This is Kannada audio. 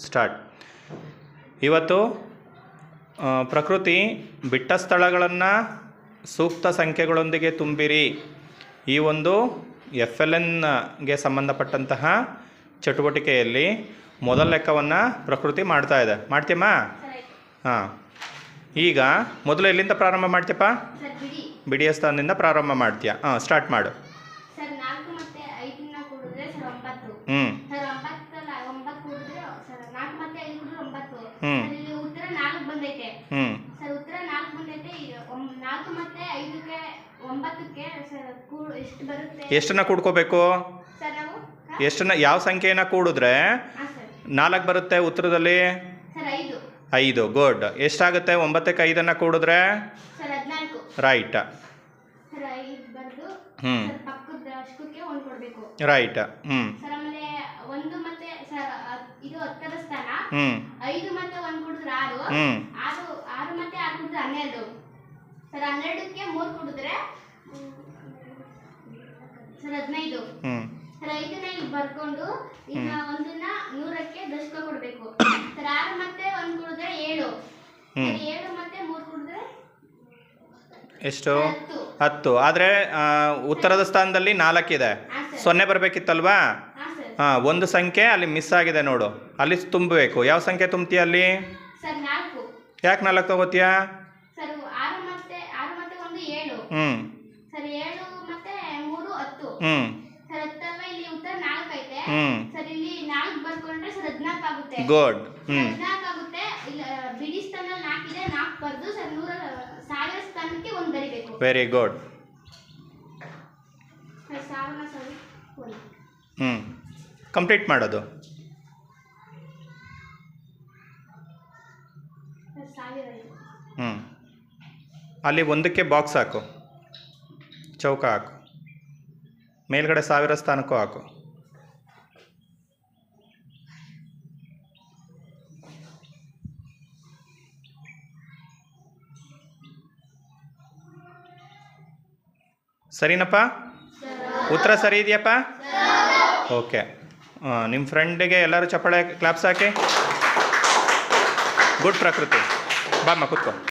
ಸ್ಟಾರ್ಟ್. ಇವತ್ತು ಪ್ರಕೃತಿ ಬಿಟ್ಟ ಸ್ಥಳಗಳನ್ನು ಸೂಕ್ತ ಸಂಖ್ಯೆಗಳೊಂದಿಗೆ ತುಂಬಿರಿ. ಈ ಒಂದು ಎಫ್ ಎಲ್ ಎನ್ಗೆ ಸಂಬಂಧಪಟ್ಟಂತಹ ಚಟುವಟಿಕೆಯಲ್ಲಿ ಮೊದಲ ಲೆಕ್ಕವನ್ನು ಪ್ರಕೃತಿ ಮಾಡ್ತಾ ಇದೆ. ಮಾಡ್ತೀಯಮ್ಮ? ಹಾಂ. ಈಗ ಮೊದಲು ಎಲ್ಲಿಂದ ಪ್ರಾರಂಭ ಮಾಡ್ತೀಯಪ್ಪ? ಬಿಡಿಯ ಸ್ಥಾನದಿಂದ ಪ್ರಾರಂಭ ಮಾಡ್ತೀಯ. ಹಾಂ ಸ್ಟಾರ್ಟ್ ಮಾಡು. ಹ್ಞೂ ಸರ್ ಒಂಬತ್ತಲ್ಲ ಒಂಬತ್ತು ಕೂಡಿದ್ರೆ ಸರ್ ನಾಲ್ಕು ಮತ್ತೆ ಐದು ಕೂಡಿದ್ರೆ ಉತ್ತರ ನಾಲ್ಕು ಬಂದೈತೆ. ಹ್ಞೂ ಸರ್ ಉತ್ತರ ನಾಲ್ಕು ಬಂದೈತೆ. ಈಗ ಒಂ- ನಾಲ್ಕು ಮತ್ತೆ ಐದಕ್ಕೆ ಒಂಬತ್ತಕ್ಕೆ ಸರ್ ಕೂಡು ಎಷ್ಟು ಬರುತ್ತೆ? ಎಷ್ಟನ್ನ ಕೂಡ್ಕೋಬೇಕು? ಸರ್ ನಾವು ಹಾ? ಎಷ್ಟನ್ನ ಯಾವ ಸಂಖ್ಯೆಯನ್ನ ಕೂಡಿದ್ರೆ ಹಾ ಸರ್. ನಾಲ್ಕು ಬರುತ್ತೆ ಉತ್ತರದಲ್ಲಿ? ಸರ್ ಐದು. ಐದು ಗುಡ್. ಎಷ್ಟಾಗುತ್ತೆ? ಒಂಬತ್ತಕ್ಕೆ ಐದನ್ನು ಕೂಡಿದ್ರೆ? ಸರ್ ಹದಿನಾಲ್ಕು. ರೈಟ್. ಸರ್ ಐದು ಬರೆದು ಹ್ಮ್. ಸರ್ ಪಕ್ಕದ ಅಷ್ಟಕ್ಕೆ ಒಂದು ಕೊಡಬೇಕು. ರೈಟ್ ಹ್ಞೂ ಸರ್ ಆಮೇಲೆ ಒಂದು ಮತ್ತೆ ಸರ್ ಅದ್- ಇದು ಹತ್ತರ ಸ್ಥಾನ. ಹ್ಞೂ ಐದು ಆರು ಹ್ಞೂ ಆರು ಮತ್ತೆ ಆರು ಕುಡಿದ್ರೆ ಹನ್ನೆರಡು. ಸರ್ ಹನ್ನೆರಡಕ್ಕೆ ಮೂರು ಕುಡಿದ್ರೆ ಸರ್ ಹದಿನೈದು. ಹ್ಞೂ ಸರ್ ಐದನ್ನ ಇಲ್ಲಿ ಬರ್ಕೊಂಡು ಈಗ ಒಂದನ್ನ ನೂರಕ್ಕೆ ದಶಕ ಕೊಡ್ಬೇಕು. ಸರ್ ಆರು ಮತ್ತೆ ಒಂದು ಕುಡಿದ್ರೆ ಏಳು. ಸರ್ ಏಳು ಮತ್ತೆ ಮೂರು ಕುಡಿದ್ರೆ ಎಷ್ಟು? ಹತ್ತು. ಆದರೆ ಉತ್ತರದ ಸ್ಥಾನದಲ್ಲಿ ನಾಲ್ಕಿದೆ. ಸೊನ್ನೆ ಬರಬೇಕಿತ್ತಲ್ವಾ? ಹಾ ಒಂದು ಸಂಖ್ಯೆ ಅಲ್ಲಿ ಮಿಸ್ ಆಗಿದೆ ನೋಡು. ಅಲ್ಲಿ ತುಂಬಬೇಕು. ಯಾವ ಸಂಖ್ಯೆ ತುಂಬ್ತೀಯ ಅಲ್ಲಿ? ಯಾಕೆ ನಾಲ್ಕು ತಗೋತಿಯಾ? ಹ್ಞೂ ಹ್ಞೂ ಹ್ಞೂ ಗುಡ್ ಹ್ಞೂ ವೆರಿ ಗುಡ್ ಹ್ಞೂ ಕಂಪ್ಲೀಟ್ ಮಾಡೋದು ಸರ್ ಸಾವಿರ ಐದು ಹ್ಞೂ ಅಲ್ಲಿ ಒಂದಕ್ಕೆ ಬಾಕ್ಸ್ ಹಾಕು. ಚೌಕ ಹಾಕು. ಮೇಲ್ಗಡೆ ಸಾವಿರ ಸ್ಥಾನಕ್ಕೂ ಹಾಕು. ಸರಿನಪ್ಪ? ಉತ್ತರ ಸರಿ ಇದೆಯಪ್ಪ? ಓಕೆ. ನಿಮ್ಮ ಫ್ರೆಂಡಿಗೆ ಎಲ್ಲರೂ ಚಪ್ಪಾಳೆ ಕ್ಲಾಪ್ಸ್ ಹಾಕಿ. ಗುಡ್ ಪ್ರಕೃತಿ. ಬಾಮ್ಮ ಕೂತ್ಕೋ.